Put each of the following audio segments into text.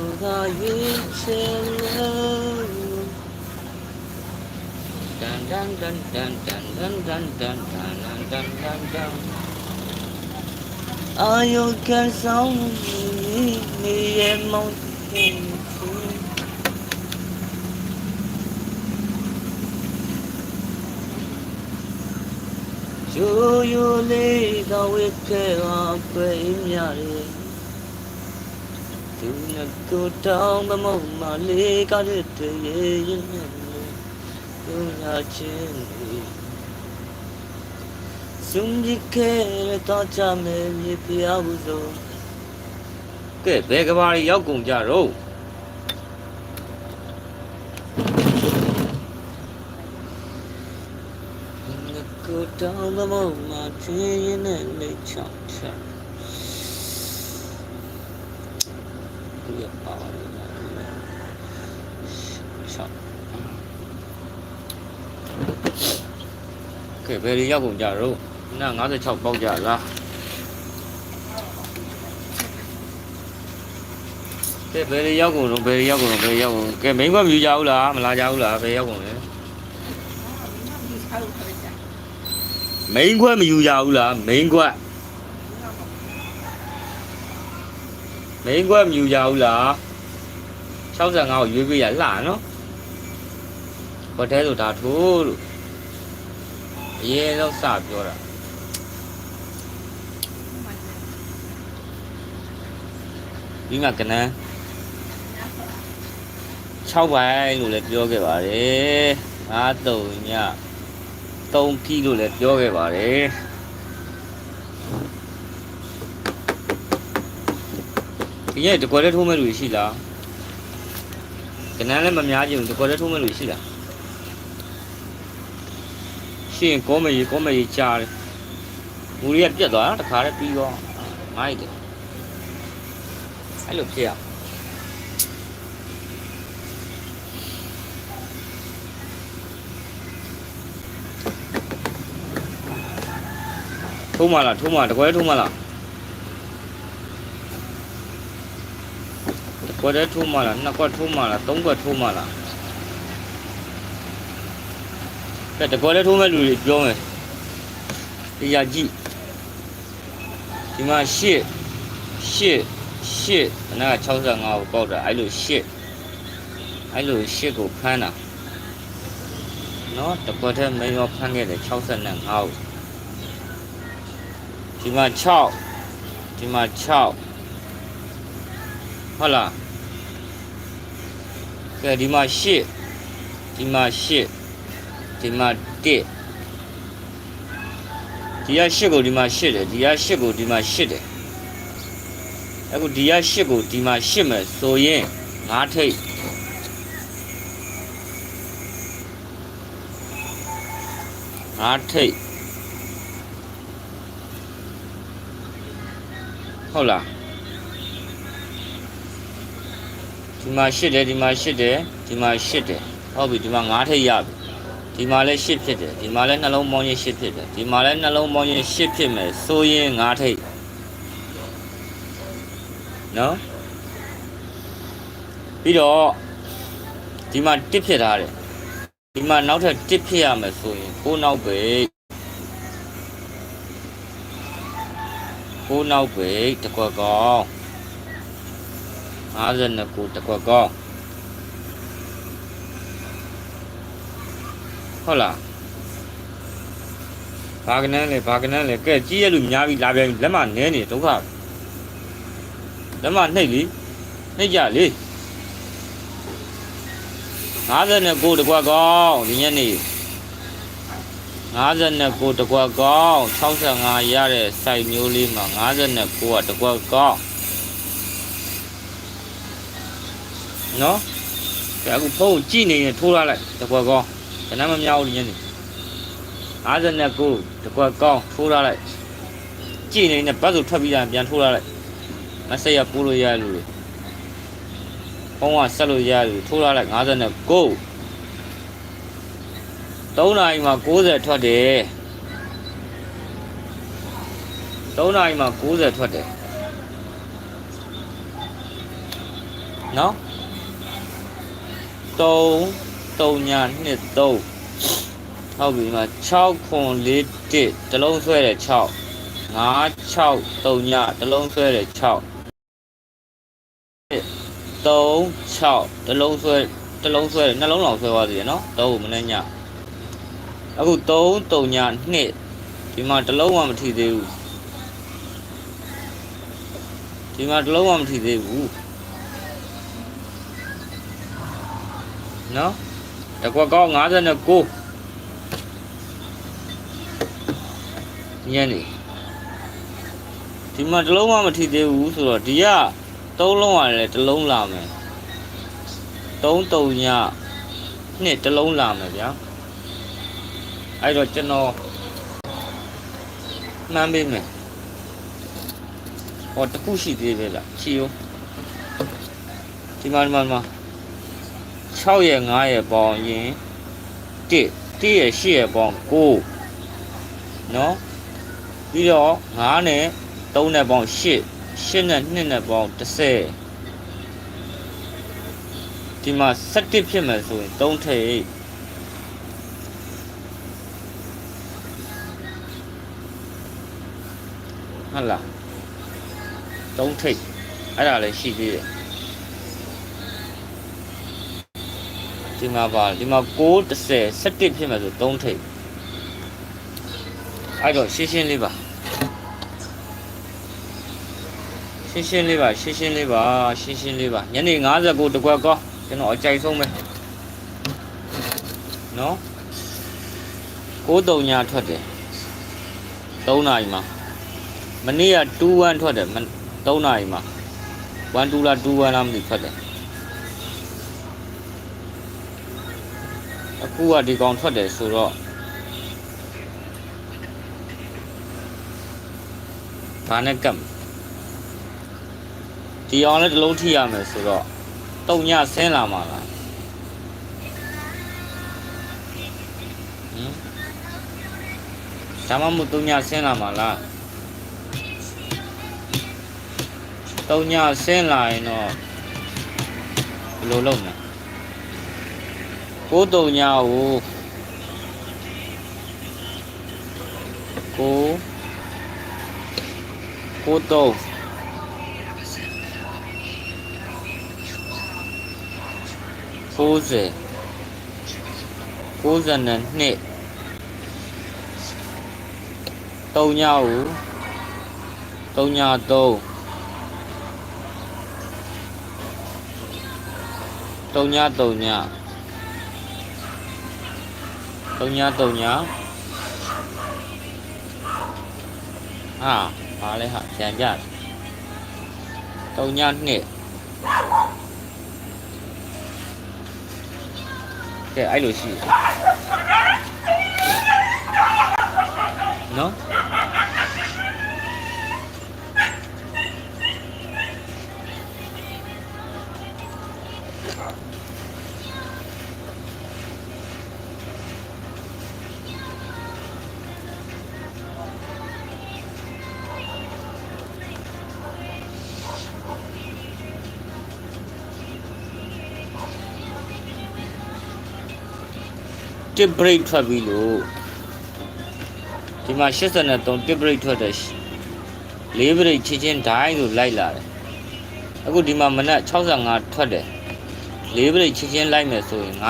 ကိုသာရွေးချယ်လို့တန်တန်တန်တန်တန်တန်တန်တန်တန်တန်တန်တန်အာယုက န်ဆောင်နေရမောင်ရိုးရိုးလေးတော့ဝိခဲအောင်ပြင်းရတယ်သူနဲ့ကိုတောင်းမမုံမလေးကတဲ့တည်းရဲ့ရင်နဲ့သူညာချင်းလေးစုံဒီခဲတော့ကြမယ်မြေပြားဘူးဆိုကဲဘယ်ကဘာကြီးရောက်ကုန်ကြတော့ကိုတောင်းမမုံမချင်းရင်နဲ့လေးချောင်းချောင်း ဒီပါရီလာချောင်းကဲဘယ်ကြီးရောက်ကုန်ကြတော့နာ56ပေါက်ကြလားကဲဘယ်ကြီးရောက်ကုန်တော့ဘယ်ကြီးရောက်ကုန်တော့ဘယ်ကြီးရောက်ကုန်ကဲမိန်းကမြူကြဘူးလားမလာကြဘူးလားဘယ်ရောက်ကုန်လဲမိန်ခွက်မယူကြဘူးလားမိန်ခွက် မိန်ခွက်မယူကြဘူးလား65ကိုရွေးပေးရလှနော်ဘာတဲဆိုဒါထိုးလို့အရင်ဆုံးစပြောတာဒီမှာကနန်း6ပိုင်းလို့လည်းပြောခဲ့ပါတယ်5 3ည3ကီလို့လည်းပြောခဲ့ပါတယ် ဒီရဲ့တကွက်လေးထိုးမဲ့လူရှိလားကနန်းလည်းမများကြည့်ဘူးတကွက်လေးထိုးမဲ့လူရှိလားရှင်းကောမကြီးကောမကြီးကြားတယ်မူရီကပြတ်သွားတာတခါတည်းပြီးတော့မိုက်တယ်အဲ့လိုဖြစ်ရအောင်ထိုးမလားထိုးမတကွက်ထိုးမလား တကွက်ထိုးမလားနှစ်ကွက်ထိုးမလားသုံးကွက်ထိုးမလားကဲတကွက်ထိုးမဲ့လူတွေပြောမယ်တရားကြည့်ဒီမှာရှစ်ရှစ်ရှစ်အနာ65ကိုပေါက်တာအဲ့လိုရှစ်အဲ့လိုရှစ်ကိုဖမ်းတာနော်တကွက်ထဲမင်းရောဖမ်းခဲ့တယ်65ကိုဒီမှာ6ဒီမှာ6ဟုတ်လား ကဲဒီမှာ8ဒီမှာ8ဒီမှာ1ဒီက8ကိုဒီမှာ8တယ်ဒီက8ကိုဒီမှာ8တယ်အခုဒီက8ကိုဒီမှာ8မယ်ဆိုရင်5ထိပ်5ထိပ်ဟုတ်လား ဒီမှာရှစ်တယ်ဒီမှာရှစ်တယ်ဒီမှာရှစ်တယ်ဟုတ်ပြီဒီမှာ၅ထိပ်ရပြီဒီမှာလည်းရှစ်ဖြစ်တယ်ဒီမှာလည်းနှလုံးပေါင်းရင်ရှစ်ဖြစ်တယ်ဒီမှာလည်းနှလုံးပေါင်းရင်ရှစ်ဖြစ်မယ်ဆိုရင်၅ထိပ်နော်ပြီးတော့ဒီမှာတစ်ဖြစ်ထားတယ်ဒီမှာနောက်ထပ်တစ်ဖြစ်ရမယ်ဆိုရင်ကိုးနောက်ပဲကိုးနောက်ပဲတကွက်ကောင်း 52ကိုတကွက်ကောင်းဟုတ်လားဘာကနန်းလဲဘာကနန်းလဲကဲကြီးရလူများပြီလာပြန်ပြီလက်မနဲနေဒုက္ခလက်မနှိပ်လीနှိပ်ကြလေ59တကွက်ကောင်းဒီညနေ59တကွက်ကောင်း65ရတဲ့စိုက်မျိုးလေးမှာ59ကတကွက်ကောင်း နော်ဒါအခုဖုန်းကြည့်နေရင်ထိုးရလိုက်တကွက်ကောင်းခဏမမြောက်ဘူးဒီညနေ59တကွက်ကောင်းထိုးရလိုက်ကြည့်နေနေဘတ်ဆိုထွက်ပြီးတာပြန်ထိုးရလိုက်မဆက်ရပိုးလို့ရလူတွေဖုန်းကဆက်လို့ရလူထိုးရလိုက်59 3နာရီမှာ60ထွက်တယ်3နာရီမှာ60ထွက်တယ်နော် 3 3ညာ2 3ဟုတ်ပြီဒီမှာ6ခွန်4 1တလုံးဆွဲတယ်6 5 6 3ညာတလုံးဆွဲတယ်6 3 6တလုံးဆွဲတလုံးဆွဲတယ်နှလုံးလောက်ဆွဲသွားသေးတယ်နော်3မနေ့ညအခု3 3ညာ2ဒီမှာတလုံးမှမထီသေးဘူးဒီမှာတလုံးမှမထီသေးဘူး နော်တကွက်ကောင်း59ညနေဒီမှာတလုံးမှမထီသေးဘူးဆိုတော့ဒီကသုံးလုံးရတယ်တလုံးလာမယ်3 3ညနှစ်တလုံးလာမယ်ဗျာအဲ့တော့ကျွန်တော်မှန်းပေးမယ်ဟောတစ်ခုရှိသေးပဲလားချီယောဒီမှာဒီမှာဒီမှာ 6ရဲ့9ရဲ့ပေါင်းရင်1 1ရဲ့8ရဲ့ပေါင်း9နော်ပြီးတော့9နဲ့3နဲ့ပေါင်း8 8နဲ့2နဲ့ပေါင်း30ဒီမှာ17ဖြစ်မယ်ဆိုရင်3ထိပ်ဟုတ်လား3ထိပ်အဲ့ဒါလည်းရှိသေးတယ် ဒီမှာပါဒီမှာ9 30 17ဖြစ်မယ်ဆို3ထိပ်အဲ့တော့ရှင်းရှင်းလေးပါရှင်းရှင်းလေးပါရှင်းရှင်းလေးပါရှင်းရှင်းလေးပါညနေ59တကွက်ကောကျွန်တော်အကြိုက်ဆုံးပဲနော်9တုံညာထွက်တယ်3နာရီမှာမနေ့က21ထွက်တယ်မ3နာရီမှာ1 2လား21လားမသိထွက်တယ် ခုကဒီကောင်ထွက်တယ်ဆိုတော့ဘာနဲ့ကပ်မလဲဒီအောင်လည်းတစ်လုံးထိရမယ်ဆိုတော့တုံညဆင်းလာမှာလားဟင်ဒါမှမဟုတ်တုံညဆင်းလာမှာလားတုံညဆင်းလာရင်တော့ဘယ်လိုလုပ်မလဲ ကိုတုံညကိုကိုကိုတုံး90 92 3ညကို3ည3 3ည3ည3ည 3ညဟာပါလဲဟာပြန်ကြ3ည2ကဲအဲ့လိုရှိတယ်နော် တစ်ဘရိတ်ထွက်ပြီလို့ဒီမှာ83တစ်ဘရိတ်ထွက်တယ်၄ဘရိတ်ချင်းချင်းဒိုင်းလို့လိုက်လာတယ်အခုဒီမှာမနက်65ထွက်တယ်၄ဘရိတ်ချင်းချင်းလိုက်မယ်ဆိုရင်59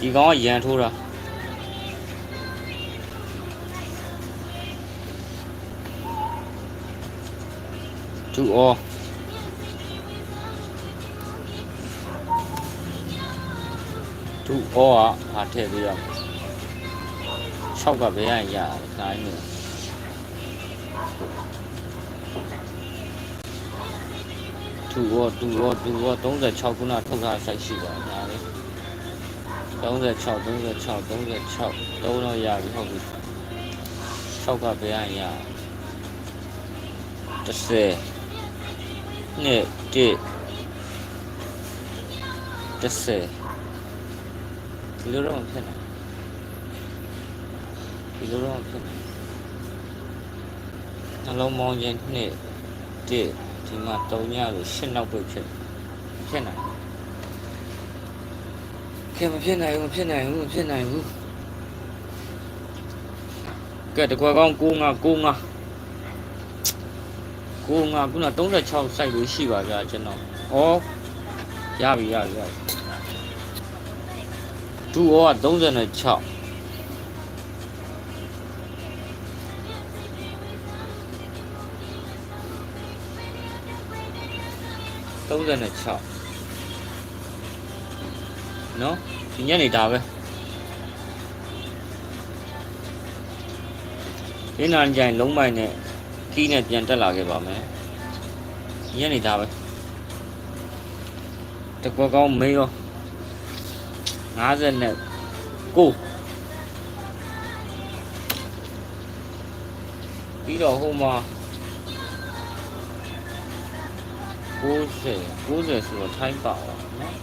ဒီကောင်ကရန်ထိုးတာ2 all သူဩကဟာထည့်ပေးရမယ်6ကဘယ်ရရတိုင်းနေသူဩသူဩသူဩ36ခုနထုတ်ထားဆိုင်ရှိပါညာလေ36 36 36 3တော့ရပြီဟုတ်ပြီ6ကဘယ်ရရ30နှစ်1 30 ဒီလိုတော့မဖြစ်နိုင်ဒီလိုတော့မဖြစ်နိုင်နှလုံးမောင်းခြင်းနှစ်တစ်ဒီမှာ3ညလို့10နောက်ပဲဖြစ်ဖြစ်နိုင်ကဲမဖြစ်နိုင်ဘူးမဖြစ်နိုင်ဘူးမဖြစ်နိုင်ဘူးကဲတကွယ်ကောင်း9 9 9 9ကိုငါခုန36စိုက်လို့ရှိပါဗျာကျွန်တော်ဩရပြီရပြီရပြီ သူဩက36 36နော်ဒီညနေဒါပဲဒီနာကြိုင်လုံးမိုင်နဲ့ခီးနဲ့ပြန်တက်လာခဲ့ပါမယ်ညနေဒါပဲတကွက်ကောင်းမေးရော 50နဲ့ကိုပြီးတော့ဟိုမှာ90 90ဆိုတော့ထိုင်းပါအောင်နော်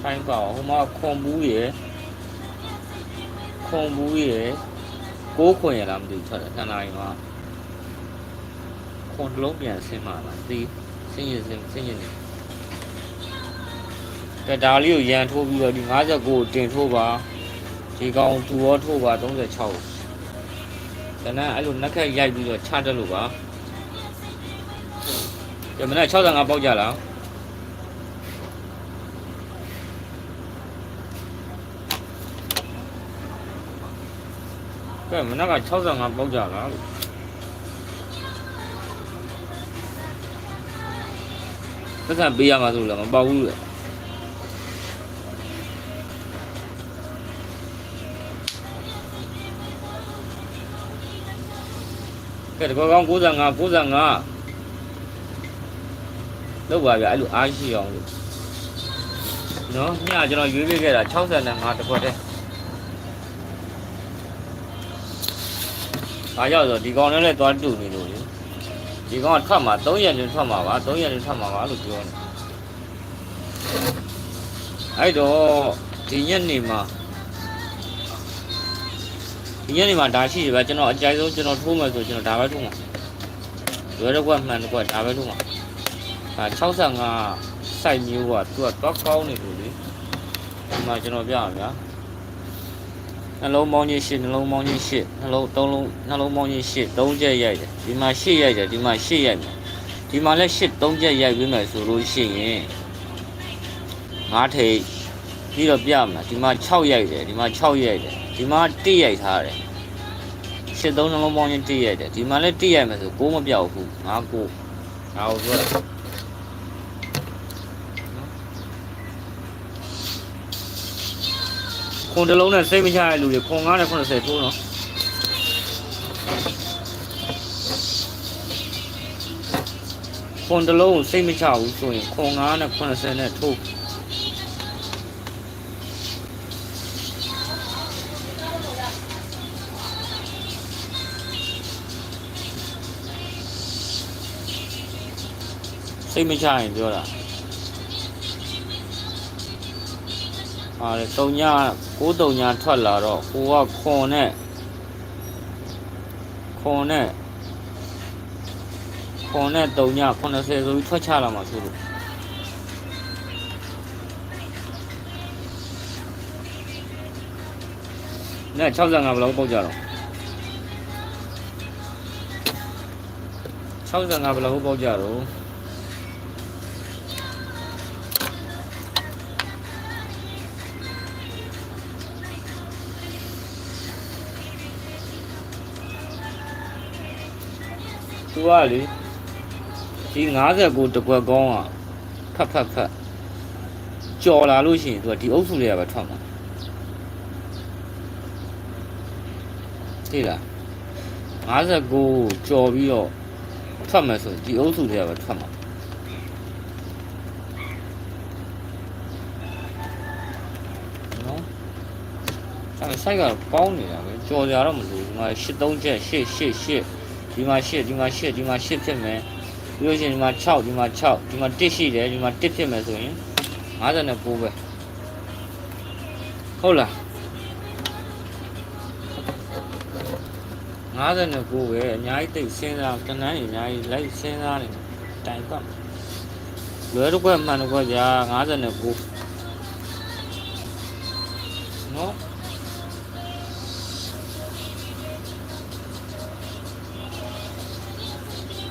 ထိုင်းပါအောင်ဟိုမှာခွန်ဘူးရယ်ခွန်ဘူးရယ်ကိုးခွန်ရလားမသိဘူးထွက်တယ်ခန္ဓာရင်မှာခွန်တစ်လုံးပြန်ဆင်းมาလားသိဆင်းရင်ဆင်းဆင်းရင်နေကဲ ဒါလေးကိုရန်ထိုးပြီးတော့ဒီ59ကိုတင်ထိုးပါဒီကောင်သူရောထိုးပါ36တနက်အဲ့လိုနှက်ခက်ရိုက်ပြီးတော့ချတက်လို့ပါဒီမနက်65ပေါက်ကြလားကဲမနက်က65ပေါက်ကြလားလို့သက်သက်ပေးရမှာဆိုလို့မပေါက်ဘူးလေ ကဲတကောကောင်း95 95လောက်ပါဗျအဲ့လိုအားရှိအောင်လို့နော်ညကျွန်တော်ရွေးပေးခဲ့တာ65တခွက်တည်းအားရောက်ဆိုဒီကောင်နဲ့လည်းသွားတူနေလို့လေဒီကောင်ကထွက်မှာ3ရက်နေထွက်မှာပါ3ရက်နေထွက်မှာပါလို့ပြောနေအဲ့တော့ဒီညနေမှာ ဒီညနေမှာဒါရှိတယ်ဗျကျွန်တော်အကြိုက်ဆုံးကျွန်တော်ထိုးမယ်ဆိုကျွန်တော်ဒါပဲထိုးမှာရွယ်တော့ကွက်မှန်တော့ကွက်ဒါပဲထိုးမှာဒါ65စိုက်မျိုးကသူကတော့ကောင်းနေလို့လေဒီမှာကျွန်တော်ပြရမှာဗျာနှလုံးပေါင်းကြီးရှစ်နှလုံးပေါင်းကြီးရှစ်နှလုံးသုံးလုံးနှလုံးပေါင်းကြီးရှစ်သုံးချက်ရိုက်တယ်ဒီမှာရှစ်ရိုက်တယ်ဒီမှာရှစ်ရိုက်မယ်ဒီမှာလည်းရှစ်သုံးချက်ရိုက်ပြီးမယ်ဆိုလို့ရှိရင်ငါးထိပ်ပြီးတော့ပြမှာဒီမှာ6ရိုက်တယ်ဒီမှာ6ရိုက်တယ် ဒီမှာ1ရိုက်ထားတယ်ရှစ်သုံးနှလုံးပေါင်းကြီး1ရိုက်တယ်ဒီမှာလည်း1ရိုက်မယ်ဆို6မပြောက်ဘူးငါ9ဒါကိုပြောတာခွန်တစ်လုံးနဲ့စိတ်မချတဲ့လူတွေခွန်9နဲ့80ထိုးနော်ခွန်တစ်လုံးကိုစိတ်မချဘူးဆိုရင်ခွန်9နဲ့80နဲ့ထိုး စိတ်မချရင်ပြောတာဟာလေ3ည9 3ညထွက်လာတော့ဟိုကခွန်နဲ့ခွန်နဲ့ခွန်နဲ့3ည80ဆိုပြီးထွက်ချလာမှာဆိုလို့နဲ့65ဘယ်လောက်ပေါက်ကြတော့65ဘယ်လောက်ပေါက်ကြတော့ သူကလေဒီ59တကွက်ကောင်းอ่ะဖတ်ဖတ်ဖတ်ကြော်လာလို့ရှိရင်သူကဒီအုပ်စုတွေကပဲထွက်မှာသိလား59ကြော်ပြီးတော့ထွက်မယ်ဆိုဒီအုပ်စုတွေကပဲထွက်မှာနော်အဲ့ဆိုင်ကပေါင်းနေတာပဲကြော်ကြတော့မလို့ဒီမှာ83ချက်8 8 8 ဒီမှာ8ဒီမှာ8ဒီမှာ8ဖြစ်မယ်ပြီးလို့ရှိရင်ဒီမှာ6ဒီမှာ6ဒီမှာ1ရှိတယ်ဒီမှာ1ဖြစ်မယ်ဆိုရင်59ပဲဟုတ်လား59ပဲအများကြီးတိတ်စဉ်းစားကနန်းကြီးအများကြီးလိုက်စဉ်းစားနေတယ်တိုင်ပတ်လွယ်တော့ကွက်မှန်တော့ကွက်ကြာ59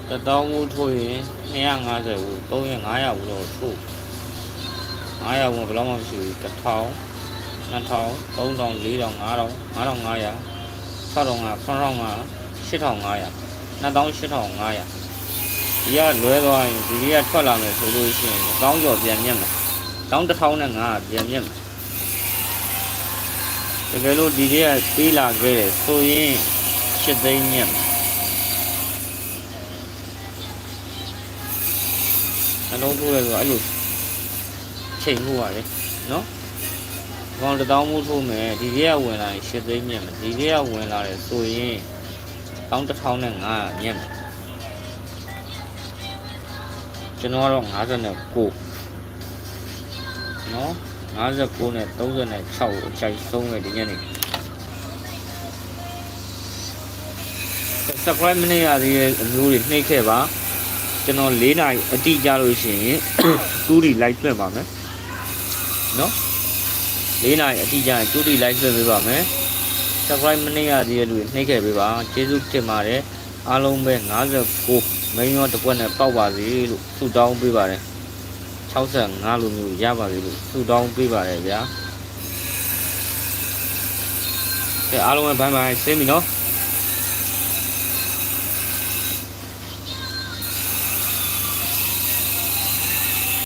1000ဘူးထိုးရင်250ဘူး300 500ဘူးတော့ထိုး500ဘူးဘယ်လောက်မှမရှိဘူး1000 2000 3000 4000 5500 6500 8500 8500 9500ဒီကလွဲသွားရင်ဒီလေးကထွက်လာမယ်ဆိုလို့ရှိရင်1000ကျော်ပြန်မြက်မယ်1000 1500ပြန်မြက်မယ်တကယ်လို့ဒီလေးကပေးလာခဲ့တယ်ဆိုရင်7သိန်းမြက်မယ် နှလုံးထိုးရဲဆိုတော့အဲ့လိုချိန်မှုပါလေနော်ကောင်တစ်တောင်းမှုထိုးမယ်ဒီကဝင်လာရင်7သိန်းမြင့်မယ်ဒီကဝင်လာတယ်ဆိုရင်တောင်းတစ်ထောင်နဲ့900မြင့်တယ်ကျွန်တော်ကတော့59နော်59နဲ့36ကိုအချိုက်ဆုံးပဲဒီညနေ subscribe မနေရသေးတဲ့အမျိုးတွေနှိပ်ခဲ့ပါ ကျွန်တော်၄နာရီအတိကြလို့ရှိရင်တူးဒီ live လွှင့်ပါမယ်နော်၄နာရီအတိကြရင်တူးဒီ live လွှင့်ပေးပါမယ် subscribe မနေရသေးတဲ့လူတွေနှိပ်ခဲ့ပေးပါကျေးဇူးတင်ပါတယ်အားလုံးပဲ59မိန်းရောတစ်ကွက်နဲ့ပေါက်ပါစေလို့ဆုတောင်းပေးပါတယ်65လူမျိုးရပါစေလို့ဆုတောင်းပေးပါတယ်ဗျာကဲအားလုံးပဲဘိုင်ဘိုင်ဆင်းပြီနော်